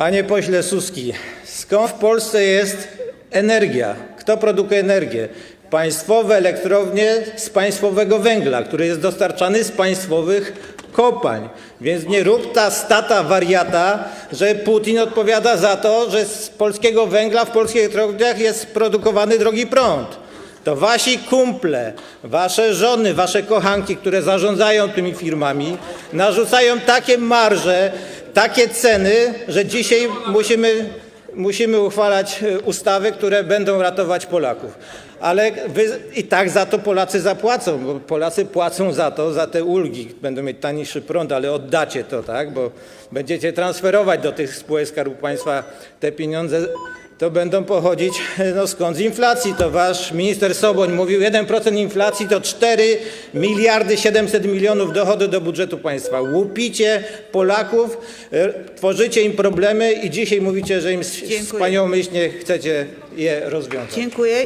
Panie pośle Suski, skąd w Polsce jest energia? Kto produkuje energię? Państwowe elektrownie z państwowego węgla, który jest dostarczany z państwowych kopalń. Więc nie rób ta stata wariata, że Putin odpowiada za to, że z polskiego węgla w polskich elektrowniach jest produkowany drogi prąd. To wasi kumple, wasze żony, wasze kochanki, które zarządzają tymi firmami, narzucają takie marże, takie ceny, że dzisiaj musimy, musimy uchwalać e, ustawy, które będą ratować Polaków. Ale i tak za to Polacy zapłacą, bo Polacy płacą za to, za te ulgi. Będą mieć tańszy prąd, ale oddacie to, tak? Bo będziecie transferować do tych spółek Skarbu Państwa te pieniądze to będą pochodzić no skąd? Z inflacji. To wasz minister Soboń mówił, 1% inflacji to 4 miliardy 700 milionów dochodu do budżetu państwa. Łupicie Polaków, e, tworzycie im problemy i dzisiaj mówicie, że im Dziękuję. wspaniałomyślnie chcecie je rozwiązać. Dziękuję.